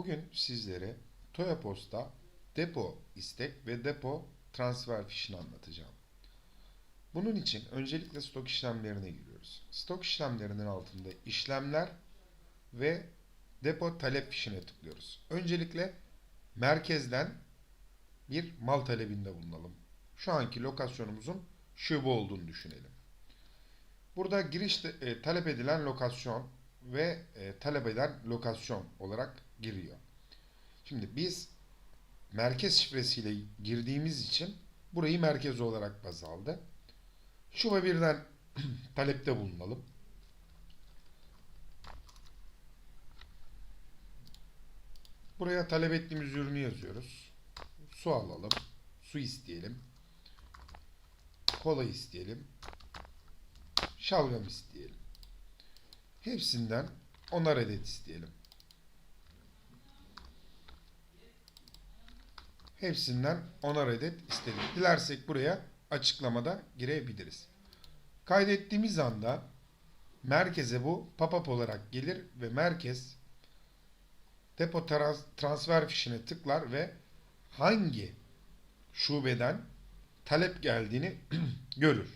Bugün sizlere Toya Posta depo istek ve depo transfer fişini anlatacağım. Bunun için öncelikle stok işlemlerine giriyoruz. Stok işlemlerinin altında işlemler ve depo talep fişine tıklıyoruz. Öncelikle merkezden bir mal talebinde bulunalım. Şu anki lokasyonumuzun şube olduğunu düşünelim. Burada giriş e, talep edilen lokasyon ve e, talep lokasyon olarak giriyor. Şimdi biz merkez şifresiyle girdiğimiz için burayı merkez olarak baz aldı. Şube birden talepte bulunalım. Buraya talep ettiğimiz ürünü yazıyoruz. Su alalım. Su isteyelim. Kola isteyelim. Şalgam isteyelim. Hepsinden onar adet isteyelim. Hepsinden onar adet istedik. Dilersek buraya açıklamada girebiliriz. Kaydettiğimiz anda merkeze bu pop-up olarak gelir ve merkez depo trans- transfer fişine tıklar ve hangi şubeden talep geldiğini görür.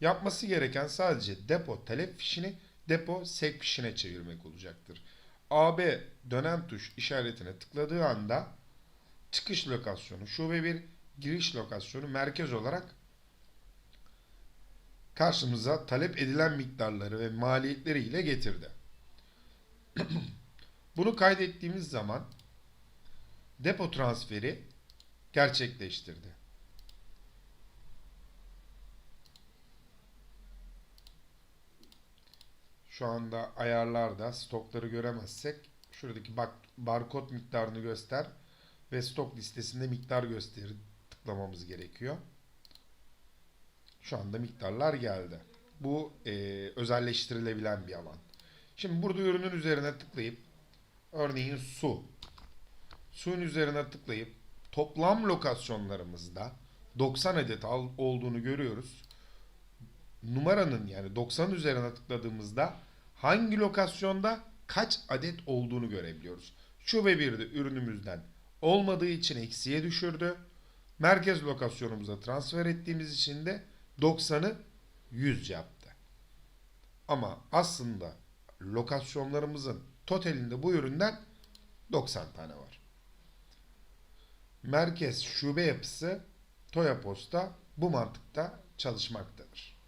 Yapması gereken sadece depo talep fişini depo sek fişine çevirmek olacaktır. AB dönem tuş işaretine tıkladığı anda çıkış lokasyonu, şube bir giriş lokasyonu merkez olarak karşımıza talep edilen miktarları ve maliyetleri ile getirdi. Bunu kaydettiğimiz zaman depo transferi gerçekleştirdi. Şu anda ayarlarda stokları göremezsek şuradaki bak barkod miktarını göster ve stok listesinde miktar gösterir tıklamamız gerekiyor. Şu anda miktarlar geldi. Bu e, özelleştirilebilen bir alan. Şimdi burada ürünün üzerine tıklayıp örneğin su. Suyun üzerine tıklayıp toplam lokasyonlarımızda 90 adet olduğunu görüyoruz. Numaranın yani 90 üzerine tıkladığımızda hangi lokasyonda kaç adet olduğunu görebiliyoruz. Şube 1'de ürünümüzden olmadığı için eksiye düşürdü. Merkez lokasyonumuza transfer ettiğimiz için de 90'ı 100 yaptı. Ama aslında lokasyonlarımızın totalinde bu üründen 90 tane var. Merkez şube yapısı Toya Posta bu mantıkta çalışmaktadır.